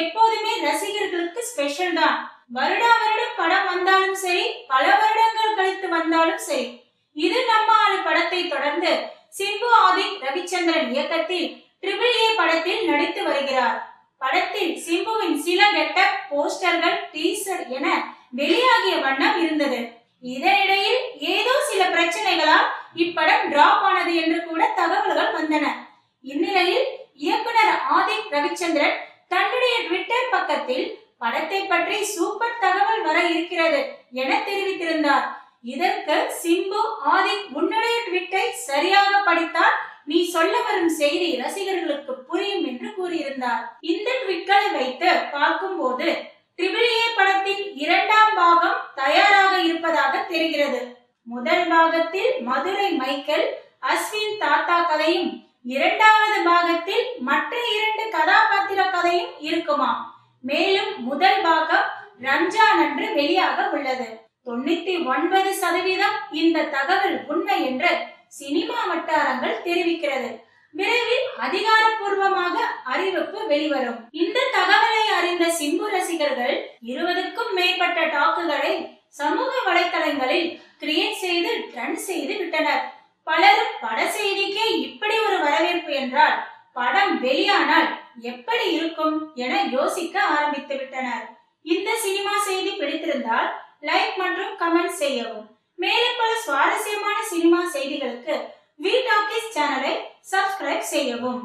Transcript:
எப்போதுமே ரசிகர்களுக்கு ஸ்பெஷல் தான். வருடா வருடம் படம் வந்தாலும் சரி பல வருடங்கள் கழித்து வந்தாலும் சரி இது நம்ம ஆளு படத்தை தொடர்ந்து சிம்பு ஆதிக் ரவிச்சந்திரன் இயக்கத்தில் ட்ரிபிள் ஏ படத்தில் நடித்து வருகிறார். படத்தில் சிம்புவின் சில கெட்டப் போஸ்டர்கள் டீசர் என வெளியாகிய வண்ணம் இருந்தது. இதனிடையில் ஏதோ சில பிரச்சனைகளால் இப்படம் டிராப் ஆனது என்று கூட தகவல்கள் வந்தன. இந்நிலையில் இயக்குனர் ஆதிக் ரவிச்சந்திரன் ட்விட்டர் பக்கத்தில் படத்தை பற்றி சூப்பர் தகவல் வர இருக்கிறது என தெரிவித்திருந்தார். இதற்கு சிம்பு ஆதிக் உன்னுடைய ட்விட்டை சரியாக படித்தால் நீ சொல்ல வரும் செய்தி ரசிகர்களுக்கு புரியும் என்று கூறியிருந்தார். இந்த ட்விட்களை வைத்து பார்க்கும்போது ட்ரிபிள் ஏ படத்தின் இரண்டாம் பாகம் தயாராக இருப்பதாக தெரிகிறது. முதல் பாகத்தில் மதுரை மைக்கேல் அஸ்வின் தாத்தா கதையும் இரண்டாவது பாகத்தில் மற்ற இரண்டு கதாபாத்திர கதையும் இருக்குமா மேலும் முதல் பாகம் ரம்ஜான் அன்று வெளியாக உள்ளது. தொண்ணூத்தி ஒன்பது சதவீதம் இந்த தகவல் உண்மை என்று சினிமா வட்டாரங்கள் தெரிவிக்கிறது. விரைவில் அதிகாரப்பூர்வமாக அறிவிப்பு வெளிவரும். இந்த தகவலை அறிந்த சிம்பு ரசிகர்கள் இருபதுக்கும் மேற்பட்ட டாக்குகளை சமூக வலைத்தளங்களில் கிரியேட் செய்து ட்ரெண்ட் செய்து விட்டனர். பலரும் பட செய்திக்கே இப்படி ஒரு வரவேற்பு என்றால் படம் வெளியானால் எப்படி இருக்கும் என யோசிக்க ஆரம்பித்து விட்டனர். இந்த சினிமா செய்தி பிடித்திருந்தால் லைக் மற்றும் கமெண்ட் செய்யவும். மேலும் பல சுவாரஸ்யமான சினிமா செய்திகளுக்கு வி டாக்கிஸ் சேனலை சப்ஸ்கிரைப் செய்யவும்.